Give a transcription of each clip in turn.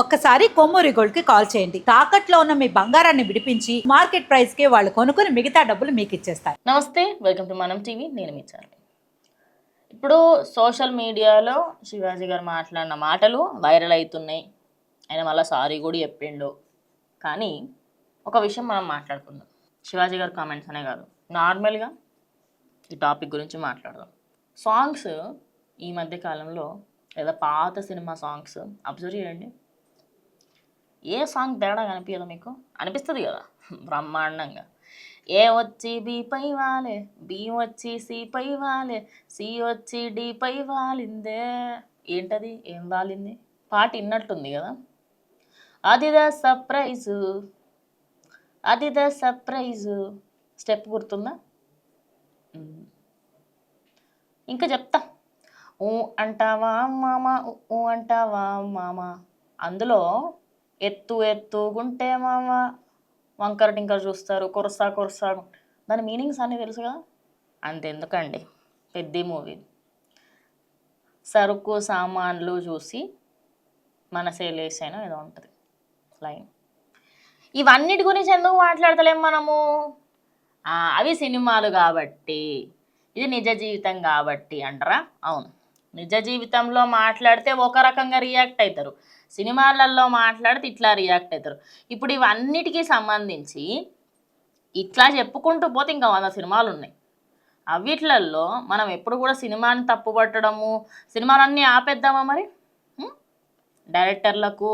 ఒక్కసారి కొమ్మూరి గోల్డ్కి కాల్ చేయండి. తాకట్లో ఉన్న మీ బంగారాన్ని విడిపించి మార్కెట్ ప్రైస్కి వాళ్ళు కొనుక్కుని మిగతా డబ్బులు మీకు ఇచ్చేస్తారు. నమస్తే వెల్కమ్ టు మనం టీవీ. నేను మీ ఇప్పుడు సోషల్ మీడియాలో శివాజీ గారు మాట్లాడిన మాటలు వైరల్ అవుతున్నాయి. ఆయన మళ్ళీ సారీ కూడా చెప్పిండు. కానీ ఒక విషయం మనం మాట్లాడుకుందాం. శివాజీ గారు కామెంట్స్ అనే కాదు. నార్మల్గా ఈ టాపిక్ గురించి మాట్లాడదాం. సాంగ్స్ ఈ మధ్య కాలంలో లేదా పాత సినిమా సాంగ్స్ అబ్జర్వ్ చేయండి. ఏ సాంగ్ తేడా కనిపించదు మీకు? అనిపిస్తుంది కదా. బ్రహ్మాండంగా. ఏ వచ్చి బి పై వాలే బి వచ్చి సి పై వాలే సి వచ్చి డి పై వాలిందే. ఏంటది? ఏం వాలింది? పాట ఇన్నట్టుంది కదా. అదిదా సర్ప్రైజు. అదిదా సర్ప్రైజు. స్టెప్ గుర్తుందా? ఇంకా చెప్తా. ఊ అంటావా మామ ఊ, ఊ అంటావా మామ. అందులో ఎత్తు ఎత్తు గుంటే మామ వంకర టింకర చూస్తారు కొరసా కొరసా దాని మీనింగ్స్ అన్నీ తెలుసు కదా అంతెందుకండి. పెద్ద మూవీ. సరుకు సామాన్లు చూసి మనసే లేసైనా ఏదో ఉంటుంది. లైన్. ఇవన్నిటి గురించి ఎందుకు మాట్లాడతలేం మనము? అవి సినిమాలు కాబట్టి ఇది నిజ జీవితం కాబట్టి అంటారా? అవును. నిజ జీవితంలో మాట్లాడితే ఒక రకంగా రియాక్ట్ అవుతారు సినిమాలలో మాట్లాడితే ఇట్లా రియాక్ట్ అవుతారు ఇప్పుడు ఇవన్నిటికీ సంబంధించి ఇట్లా చెప్పుకుంటూ పోతే ఇంకా వంద సినిమాలు ఉన్నాయి. అవిట్లల్లో మనం ఎప్పుడు కూడా సినిమాని తప్పుపట్టడము సినిమాలన్నీ ఆపేద్దామా మరి? డైరెక్టర్లకు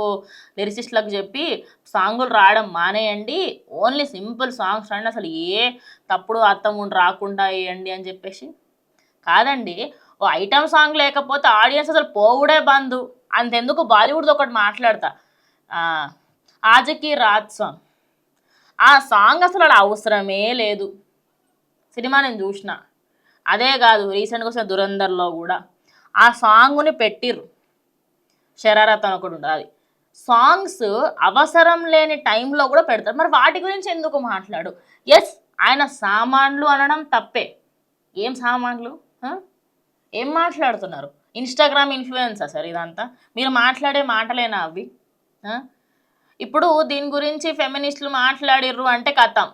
లిరిసిస్టులకు చెప్పి సాంగులు రాయడం మానేయండి. ఓన్లీ సింపుల్ సాంగ్స్ రండి అసలు ఏ తప్పుడు అర్థం రాకుండా వేయండి అని చెప్పేసి. కాదండి ఓ ఐటమ్ సాంగ్ లేకపోతే ఆడియన్స్ అసలు పోవుడే బంద్. అంతెందుకు బాలీవుడ్ ఒకటి మాట్లాడతా. ఆజకి రాజ్ సాంగ్. ఆ సాంగ్ అసలు ఆడ అవసరమే లేదు. సినిమా నేను చూసిన. అదే కాదు రీసెంట్గా వచ్చిన దురందర్లో కూడా. ఆ సాంగ్ని పెట్టిర్రు. శరారత్ అని ఒకటి ఉంటుంది సాంగ్స్ అవసరం లేని టైంలో కూడా పెడతారు. మరి వాటి గురించి ఎందుకు మాట్లాడు? ఎస్ ఆయన సామాన్లు అనడం తప్పే. ఏం సామాన్లు? ఏం మాట్లాడుతున్నారు? ఇన్స్టాగ్రామ్ ఇన్ఫ్లుయెన్సా సార్ ఇదంతా. మీరు మాట్లాడే మాటలేనా అవి? ఇప్పుడు దీని గురించి ఫెమినిస్టులు మాట్లాడిర్రు అంటే కథం.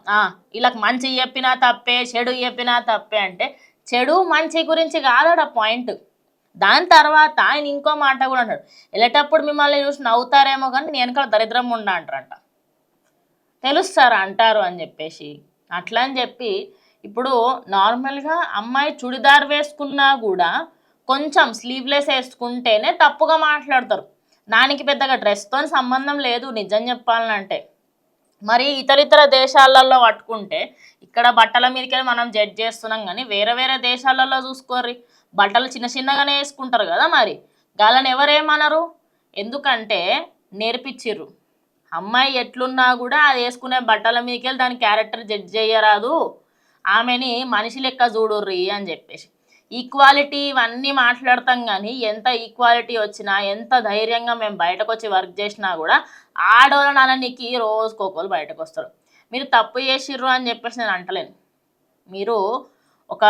వీళ్ళకి మంచి చెప్పినా తప్పే చెడు చెప్పినా తప్పే అంటే చెడు మంచి గురించి కాదడ పాయింట్ దాని తర్వాత ఆయన ఇంకో మాట కూడా అంటాడు వెళ్ళేటప్పుడు మిమ్మల్ని చూసి నవ్వుతారేమో కానీ నేను వెనకాల దరిద్రం ఉండ అంటారంట. తెలుస్తారా అంటారు అని చెప్పేసి. అట్లా అని చెప్పి ఇప్పుడు నార్మల్గా అమ్మాయి చుడిదార్ వేసుకున్నా కూడా కొంచెం స్లీవ్లెస్ వేసుకుంటేనే తప్పుగా మాట్లాడతారు. దానికి పెద్దగా డ్రెస్తో సంబంధం లేదు నిజం చెప్పాలంటే. మరి ఇతరితర దేశాలలో పట్టుకుంటే ఇక్కడ బట్టల మీదకి మనం జడ్జ్ చేస్తున్నాం కానీ వేరే వేరే దేశాలలో చూసుకోర్రి. బట్టలు చిన్న చిన్నగానే వేసుకుంటారు కదా మరి. గాలని ఎవరేమనరు? ఎందుకంటే నేర్పించిర్రు అమ్మాయి ఎట్లున్నా కూడా అది వేసుకునే బట్టల మీదకెళ్ళి దాని క్యారెక్టర్ జడ్జ్ చేయరాదు. ఆమెని మనిషి లెక్క చూడుర్రి అని చెప్పేసి. ఈక్వాలిటీ ఇవన్నీ మాట్లాడతాం కానీ ఎంత ఈక్వాలిటీ వచ్చినా ఎంత ధైర్యంగా మేము బయటకు వచ్చి వర్క్ చేసినా కూడా ఆడవాళ్ళ నాన్ననికి రోజుకోకలు బయటకు వస్తారు మీరు తప్పు చేసిర్రు అని చెప్పేసి నేను అంటలేను. మీరు ఒక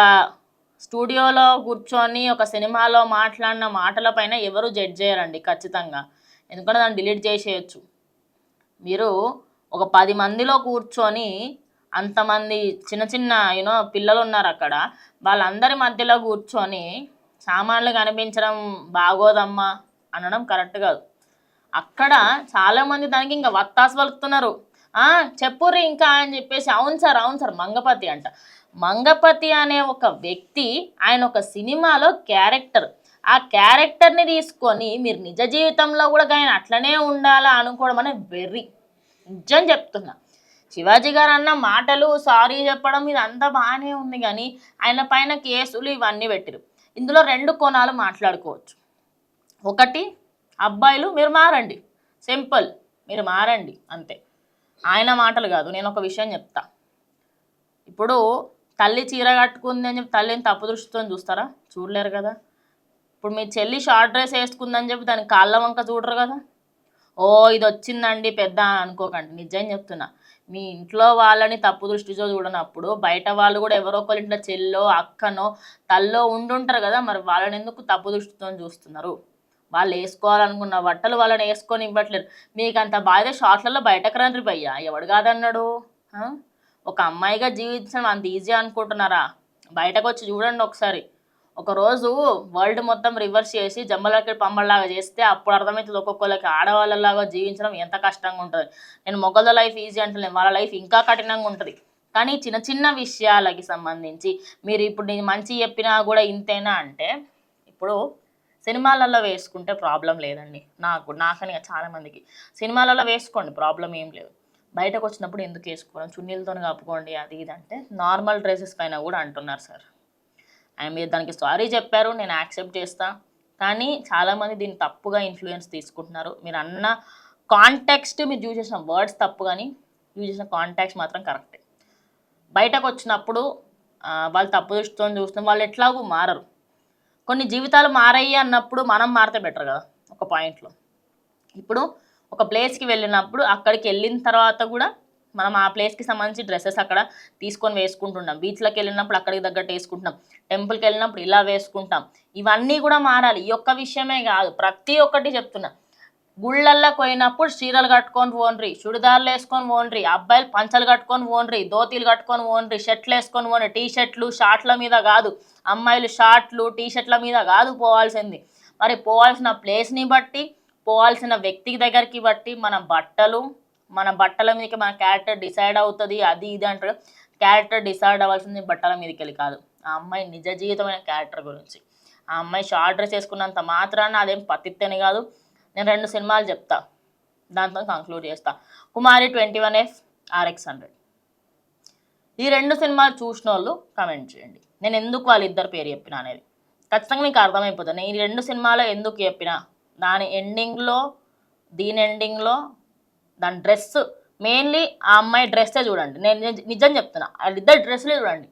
స్టూడియోలో కూర్చొని ఒక సినిమాలో మాట్లాడిన మాటలపైన ఎవరు జడ్జ్ చేయరండి ఖచ్చితంగా. ఎందుకంటే దాన్ని డిలీట్ చేసేయచ్చు. మీరు ఒక పది మందిలో కూర్చొని అంతమంది చిన్న చిన్న యూనో పిల్లలు ఉన్నారు అక్కడ వాళ్ళందరి మధ్యలో కూర్చొని సామాన్లు కనిపించడం బాగోదమ్మా అనడం కరెక్ట్ కాదు. అక్కడ చాలామంది దానికి ఇంకా వత్తాసు పలుకుతున్నారు. "ఆ, చెప్పుర్రి ఇంకా అని చెప్పేసి అవును సార్ అవును సార్ మంగపతి అంట. మంగపతి అనే ఒక వ్యక్తి ఆయన ఒక సినిమాలో క్యారెక్టర్. ఆ క్యారెక్టర్ని తీసుకొని మీరు నిజ జీవితంలో కూడా ఆయన అట్లనే ఉండాలా అనుకోవడం అనే వెర్రి. నిజం చెప్తున్నా. శివాజీ గారు అన్న మాటలు సారీ చెప్పడం ఇదంతా బాగానే ఉంది కానీ ఆయన పైన కేసులు ఇవన్నీ పెట్టిరు. ఇందులో రెండు కోణాలు మాట్లాడుకోవచ్చు. ఒకటి అబ్బాయిలు మీరు మారండి. సింపుల్ మీరు మారండి అంతే. ఆయన మాటలు కాదు నేను ఒక విషయం చెప్తా. ఇప్పుడు తల్లి చీర కట్టుకుంది అని చెప్పి తల్లిని తప్పు దృష్టితో చూస్తారా? చూడలేరు కదా. ఇప్పుడు మీ చెల్లి షార్ట్ డ్రెస్ వేసుకుందని చెప్పి దాని కాళ్ళ వంక చూడరు కదా. ఓ ఇది వచ్చిందండి పెద్ద అనుకోకండి. నిజం చెప్తున్నా. మీ ఇంట్లో వాళ్ళని తప్పు దృష్టితో చూడనప్పుడు బయట వాళ్ళు కూడా ఎవరో ఒకరి ఇంట్లో చెల్లో అక్కనో తల్లో ఉండుంటారు కదా మరి వాళ్ళని ఎందుకు తప్పు దృష్టితో చూస్తున్నారు? వాళ్ళు వేసుకోవాలనుకున్న బట్టలు వాళ్ళని వేసుకొని ఇవ్వట్లేరు. మీకు అంత బాధ షార్ట్లలో బయటకు రండి భయ్యా ఎవడు కాదన్నాడు? ఒక అమ్మాయిగా జీవించడం అంత ఈజీ అనుకుంటున్నారా? బయటకు వచ్చి చూడండి ఒకసారి. ఒకరోజు వరల్డ్ మొత్తం రివర్స్ చేసి జమ్మలకి పంబల్లాగా చేస్తే అప్పుడు అర్థమవుతుంది ఒక్కొక్కరికి ఆడవాళ్ళలాగా జీవించడం ఎంత కష్టంగా ఉంటుంది. నేను మొగల లైఫ్ ఈజీ అంటలేను వాళ్ళ లైఫ్ ఇంకా కఠినంగా ఉంటుంది. కానీ చిన్న చిన్న విషయాలకి సంబంధించి మీరు ఇప్పుడు నేను మంచి చెప్పినా కూడా ఇంతేనా అంటే ఇప్పుడు సినిమాలలో వేసుకుంటే ప్రాబ్లం లేదండి. నాకు నాకని చాలామందికి సినిమాలలో వేసుకోండి ప్రాబ్లం ఏం లేదు. బయటకు వచ్చినప్పుడు ఎందుకు వేసుకోవడం చున్నీలతో కప్పుకోండి అది ఇది అంటే నార్మల్ డ్రెస్సెస్ పైన కూడా అంటున్నారు సార్. అండ్ మీరు దానికి సారీ చెప్పారు నేను యాక్సెప్ట్ చేస్తా. కానీ చాలామంది దీన్ని తప్పుగా ఇన్ఫ్లుయెన్స్ తీసుకుంటున్నారు. మీరు అన్న కాంటాక్స్ట్ మీరు యూజ్ చేసిన వర్డ్స్ తప్పు కానీ యూజ్ చేసిన కాంటాక్ట్స్ మాత్రం కరెక్టే. బయటకు వచ్చినప్పుడు వాళ్ళు తప్పు దృష్టితో చూస్తాం వాళ్ళు ఎట్లాగూ మారరు. కొన్ని జీవితాలు మారాయి అన్నప్పుడు మనం మారితే బెటర్ కదా ఒక పాయింట్లో. ఇప్పుడు ఒక ప్లేస్కి వెళ్ళినప్పుడు అక్కడికి వెళ్ళిన తర్వాత కూడా మనం ఆ ప్లేస్కి సంబంధించి డ్రెస్సెస్ అక్కడ తీసుకొని వేసుకుంటున్నాం బీచ్లకు వెళ్ళినప్పుడు అక్కడికి తగ్గట్టు వేసుకుంటున్నాం. టెంపుల్కి వెళ్ళినప్పుడు ఇలా వేసుకుంటాం. ఇవన్నీ కూడా మారాలి. ఈ ఒక్క విషయమే కాదు. ప్రతి ఒక్కటి చెప్తున్నా. గుళ్ళల్లో పోయినప్పుడు చీరలు కట్టుకొని ఓన్రీ చుడిదార్లు వేసుకొని ఓన్రి అబ్బాయిలు పంచలు కట్టుకొని ఓన్రీ దోతీలు కట్టుకొని ఓన్రీ షర్ట్లు వేసుకొని ఓన్రి టీ షర్ట్లు షార్ట్ల మీద కాదు. అమ్మాయిలు షార్ట్లు టీ షర్ట్ల మీద కాదు పోవాల్సింది. మరి పోవాల్సిన ప్లేస్ని బట్టి పోవాల్సిన వ్యక్తి దగ్గరికి బట్టి మన బట్టలు మన బట్టల మీదకి మన క్యారెక్టర్ డిసైడ్ అవుతుంది అది ఇది అంటారు క్యారెక్టర్ డిసైడ్ అవ్వాల్సింది బట్టల మీదకి వెళ్ళి కాదు. ఆ అమ్మాయి నిజ జీవితమైన క్యారెక్టర్ గురించి. ఆ అమ్మాయి షార్ట్ డ్రెస్ వేసుకున్నంత మాత్రాన అదేం పతిత్తని కాదు. నేను రెండు సినిమాలు చెప్తా. దాంతో కంక్లూడ్ చేస్తా. Kumari twenty one F RX hundred ఈ రెండు సినిమాలు చూసిన వాళ్ళు కమెంట్ చేయండి. నేను ఎందుకు వాళ్ళిద్దరు పేరు చెప్పిన అనేది. ఖచ్చితంగా మీకు అర్థమైపోతుంది. ఈ రెండు సినిమాలో ఎందుకు చెప్పిన? దాని ఎండింగ్లో దీని ఎండింగ్లో దాని డ్రెస్ మెయిన్లీ ఆ అమ్మాయి డ్రెస్సే చూడండి. నేను నిజం చెప్తున్నా. వాళ్ళిద్దరు డ్రెస్లే చూడండి.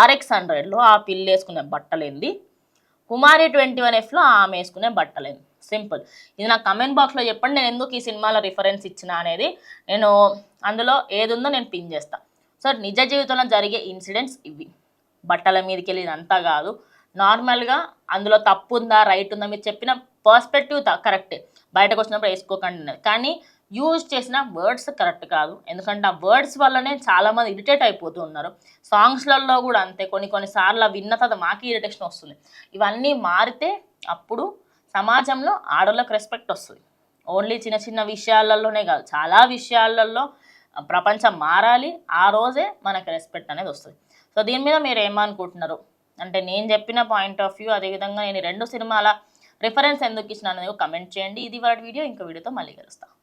ఆర్ఎక్స్ హండ్రెడ్లో ఆ పిల్లి వేసుకునే బట్టలేంది కుమారి ట్వంటీ వన్ ఎఫ్లో ఆమె వేసుకునే బట్టలేంది సింపుల్ ఇది నా కమెంట్ బాక్స్లో చెప్పండి. నేను ఎందుకు ఈ సినిమాలో రిఫరెన్స్ ఇచ్చిన అనేది నేను అందులో ఏది ఉందో నేను పిన్ చేస్తాను సో నిజ జీవితంలో జరిగే ఇన్సిడెంట్స్ ఇవి. బట్టల మీదకి వెళ్ళి ఇదంతా కాదు నార్మల్గా అందులో తప్పు ఉందా రైట్ ఉందా మీరు చెప్పిన పర్స్పెక్టివ్ కరెక్టే బయటకు వచ్చినప్పుడు వేసుకోకండి కానీ యూజ్ చేసిన వర్డ్స్ కరెక్ట్ కాదు. ఎందుకంటే ఆ వర్డ్స్ వల్లనే చాలామంది ఇరిటేట్ అయిపోతూ ఉన్నారు. సాంగ్స్లలో కూడా అంతే. కొన్ని కొన్నిసార్లు అవి విన్న తర్వాత మాకు ఇరిటేషన్ వస్తుంది. ఇవన్నీ మారితే అప్పుడు సమాజంలో ఆడోళ్ళకి రెస్పెక్ట్ వస్తుంది. ఓన్లీ చిన్న చిన్న విషయాలలోనే కాదు. చాలా విషయాలలో ప్రపంచం మారాలి. ఆ రోజే మనకి రెస్పెక్ట్ అనేది వస్తుంది. సో దీని మీద మీరు ఏమనుకుంటున్నారు? అంటే నేను చెప్పిన పాయింట్ ఆఫ్ వ్యూ అదేవిధంగా నేను రెండు సినిమాల రిఫరెన్స్ ఎందుకు ఇచ్చిన అనేది కమెంట్ చేయండి. ఇది వాటి వీడియో ఇంకో వీడియోతో మళ్ళీ కలుస్తాను